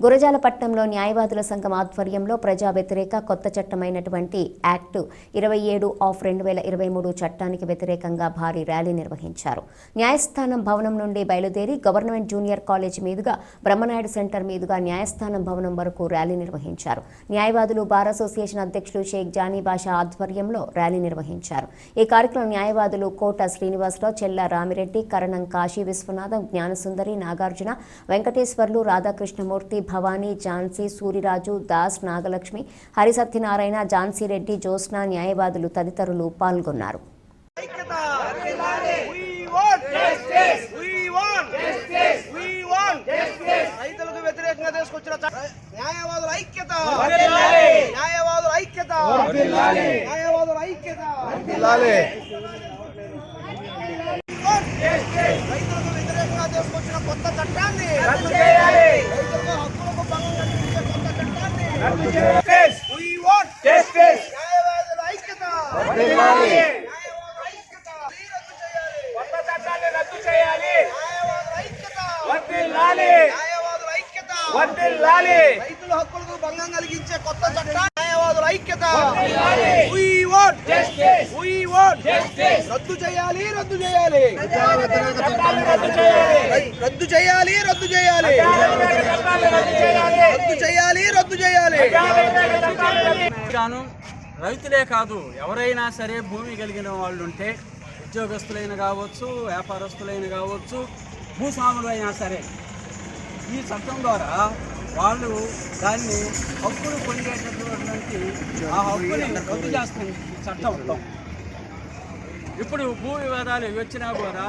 గురజాలపట్నంలో న్యాయవాదుల సంఘం ఆధ్వర్యంలో ప్రజా వ్యతిరేక కొత్త చట్టమైనటువంటి యాక్ట్ ఇరవై ఏడు ఆఫ్ రెండు వేల ఇరవై మూడు చట్టానికి వ్యతిరేకంగా భారీ ర్యాలీ నిర్వహించారు. న్యాయస్థానం భవనం నుండి బయలుదేరి గవర్నమెంట్ జూనియర్ కాలేజ్ మీదుగా బ్రహ్మనాయుడు సెంటర్ మీదుగా న్యాయస్థానం భవనం వరకు ర్యాలీ నిర్వహించారు. న్యాయవాదులు బార్ అసోసియేషన్ అధ్యక్షులు షేక్ జానీ బాషా ఆధ్వర్యంలో ర్యాలీ నిర్వహించారు. ఈ కార్యక్రమం న్యాయవాదులు కోట శ్రీనివాసరావు చెల్ల రామిరెడ్డి కరణం కాశీ విశ్వనాథం జ్ఞానసుందరి నాగార్జున వెంకటేశ్వర్లు రాధాకృష్ణమూర్తి భవానీ ఝాన్సీ సూరిరాజు దాస్ నాగలక్ష్మి హరిసత్యనారాయణ ఝాన్సీ రెడ్డి జ్యోత్స్న న్యాయవాదులు తదితరులు పాల్గొన్నారు. రైతులకు వ్యతిరేకంగా తీసుకొచ్చిన న్యాయవాదుల ఐక్యత! న్యాయవాదుల ఐక్యత! న్యాయవాదుల ఐక్యత రైతులకు వ్యతిరేకంగా తీసుకొచ్చిన కొత్త చట్టాన్ని రైతులకు హక్కులకు భంగం కలిగించే కొత్త చట్టాన్ని We want న్యాయవాదుల ఐక్యత న్యాయవాదుల ఐక్యత రద్దు చేయాలి న్యాయవాదుల ఐక్యత న్యాయవాదుల ఐక్యత రైతుల హక్కులకు భంగం కలిగించే కొత్త చట్టం న్యాయవాదుల ఐక్యత. రద్దు చేయాలి రద్దు చేయాలి. రద్దు చేయాలి. రద్దు చేయాలి రద్దు చేయాలి. రద్దు చేయాలి గాను రైతులే కాదు ఎవరైనా సరే భూమి కలిగిన వాళ్ళు ఉంటే ఉద్యోగస్తులైన కావచ్చు వ్యాపారస్తులైన కావచ్చు భూస్వాములు అయినా సరే ఈ చట్టం ద్వారా వాళ్ళు దాన్ని హక్కులు పొందేటటువంటి ఆ హక్కుని రద్దు చేస్తుంది ఈ చట్టం ఇప్పుడు భూ వివాదాలు వచ్చినా కూడా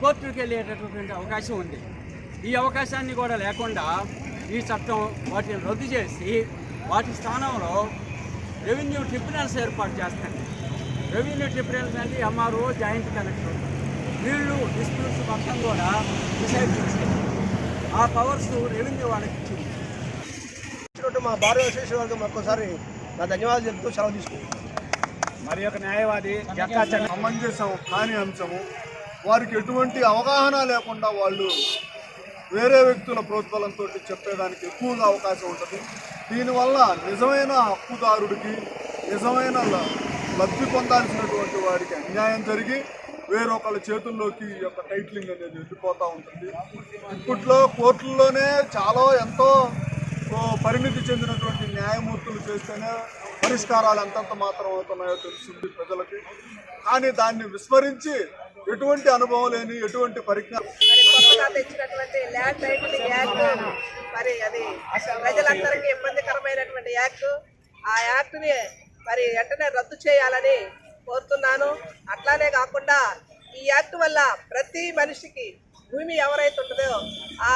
కోర్టుకు వెళ్ళేటటువంటి అవకాశం ఉంది. ఈ అవకాశాన్ని కూడా లేకుండా ఈ చట్టం వాటిని రద్దు చేసి వాటి స్థానంలో రెవెన్యూ ట్రిబ్యునల్స్ ఏర్పాటు చేస్తుంది రెవెన్యూ ట్రిబ్యునల్స్ అంటే ఎంఆర్ఓ జాయింట్ కలెక్టర్. వీళ్ళు డిస్ప్యూట్స్ మొత్తం కూడా డిసైడ్ చేస్తారు ఆ పవర్స్ రెవెన్యూ వాళ్ళకి ఇచ్చింది. ఇచ్చినట్టు మా భారత అసోసియేషన్ వర్గం ఒక్కసారి నా ధన్యవాదాలు చెప్తూ సెలవు తీసుకుంటాను మరి యొక్క న్యాయవాది సమంజసం కాని అంశము వారికి ఎటువంటి అవగాహన లేకుండా వాళ్ళు వేరే వ్యక్తుల ప్రోత్బలంతో చెప్పేదానికి ఎక్కువగా అవకాశం ఉంటుంది. దీనివల్ల నిజమైన హక్కుదారుడికి నిజమైన లబ్ధి పొందాల్సినటువంటి వాడికి అన్యాయం జరిగి వేరొకళ్ళ చేతుల్లోకి ఈ యొక్క టైటిలింగ్ అనేది వెళ్ళిపోతూ ఉంటుంది. ఇప్పట్లో కోర్టుల్లోనే చాలా ఎంతో ఓ పరిమితి చెందినటువంటి న్యాయమూర్తులు చేస్తేనే పరిష్కారాలు ఎంతంత మాత్రం అవుతున్నాయో తెలుస్తుంది ప్రజలకి. కానీ దాన్ని విస్మరించి ఎటువంటి అనుభవం లేని ఎటువంటి పరిజ్ఞానం మరి తెచ్చినటువంటి ల్యాండ్ టైటిలింగ్ యాక్ట్ మరి అది ప్రజలందరికీ ఇబ్బందికరమైనటువంటి యాక్ట్. ఆ యాక్ట్ని మరి వెంటనే రద్దు చేయాలని కోరుతున్నాను. అట్లానే కాకుండా ఈ యాక్ట్ వల్ల ప్రతి మనిషికి భూమి ఎవరైతే ఉంటుందో ఆ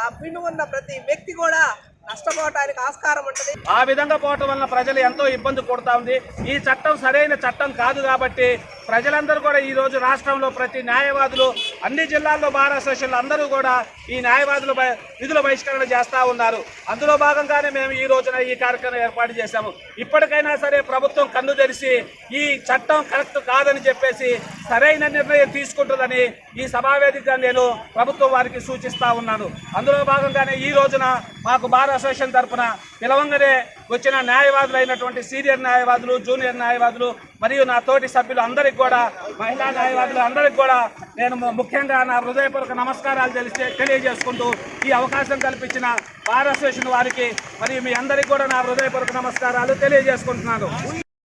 ఆ భూమి ఉన్న ప్రతి వ్యక్తి కూడా నష్టపోవటానికి ఆస్కారం ఉంటుంది. ఆ విధంగా పోవటం వలన ప్రజలు ఎంతో ఇబ్బంది పడుతూ ఉంది. ఈ చట్టం సరైన చట్టం కాదు కాబట్టి ప్రజలందరూ కూడా ఈ రోజు రాష్ట్రంలో ప్రతి న్యాయవాదులు అన్ని జిల్లాల్లో బార్ అసోసియేషన్లు అందరూ కూడా ఈ న్యాయవాదులు బ- విధుల బహిష్కరణ చేస్తూ ఉన్నారు. అందులో భాగంగానే మేము ఈ రోజున ఈ కార్యక్రమం ఏర్పాటు చేశాము. ఇప్పటికైనా సరే ప్రభుత్వం కన్ను తెరిచి ఈ చట్టం కరెక్ట్ కాదని చెప్పేసి సరైన నిర్ణయం తీసుకుంటుందని ఈ సభావేదికగా నేను ప్రభుత్వం వారికి సూచిస్తూ ఉన్నాను. అందులో భాగంగానే ఈ రోజున మాకు బార్ అసోసియేషన్ తరఫున పిలవంగానే వచ్చిన న్యాయవాదులు అయినటువంటి సీనియర్ న్యాయవాదులు జూనియర్ న్యాయవాదులు మరియు నా తోటి సభ్యులు అందరికి కూడా మహిళా న్యాయవాదులు అందరికి కూడా నేను ముఖ్యంగా నా హృదయపూర్వక నమస్కారాలు తెలిసే తెలియజేసుకుంటూ ఈ అవకాశం కల్పించిన బార్ వారికి మరియు మీ అందరికి కూడా నా హృదయపూర్వక నమస్కారాలు తెలియజేసుకుంటున్నాను.